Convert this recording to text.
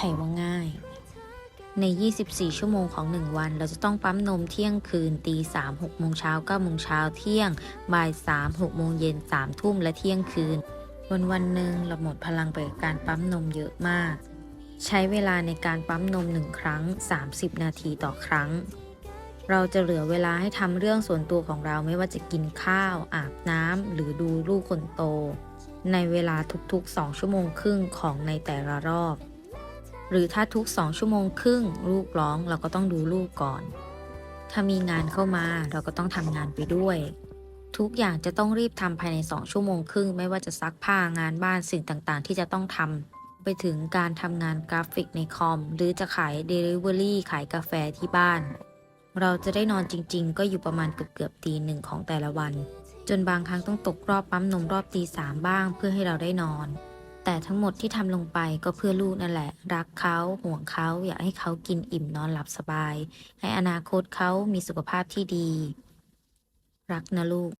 ใครว่าง่าย ใน 24 ชั่วโมงของ 1 วัน เราจะต้องปั๊มนมเที่ยงคืนตี3 6โมงเช้า9โมงเช้าเที่ยง บ่าย 3 6โมงเย็น3ทุ่มและเที่ยงคืน วันวันหนึ่งเราหมดพลังไปกับการปั๊มนมเยอะมาก ใช้เวลาในการปั๊มนม 1 ครั้ง 30 นาทีต่อครั้งเราจะเหลือเวลาให้ทำเรื่องส่วนตัวของเราไม่ว่าจะกินข้าว อาบน้ำหรือดูลูกคนโต ในเวลาทุกๆ 2 ชั่วโมงครึ่งของในแต่ละรอบ หรือถ้าทุก2ชั่วโมงครึ่งลูกร้องเราก็ต้องดูลูกก่อน ถ้ามีงานเข้ามาเราก็ต้องทำงานไปด้วย ทุกอย่างจะต้องรีบทำภายใน2ชั่วโมงครึ่ง ไม่ว่าจะซักผ้างานบ้านสิ่งต่างๆ ที่จะต้องทำไปถึงการทำงานกราฟิกในคอม หรือจะขาย Delivery ขายกาแฟที่บ้าน เราจะได้นอนจริง ๆ ก็อยู่ประมาณเกือบๆตีหนึ่งของแต่ละวัน จนบางครั้งต้องตกรอบปั๊มนมรอบตีสามบ้างเพื่อให้เราได้นอน แต่ทั้งหมดที่ทำลงไปก็เพื่อลูกนั่นแหละ รักเขาห่วงเขาอยากให้เขากินอิ่มนอนหลับสบาย ให้อนาคตเขามีสุขภาพที่ดี รักนะลูก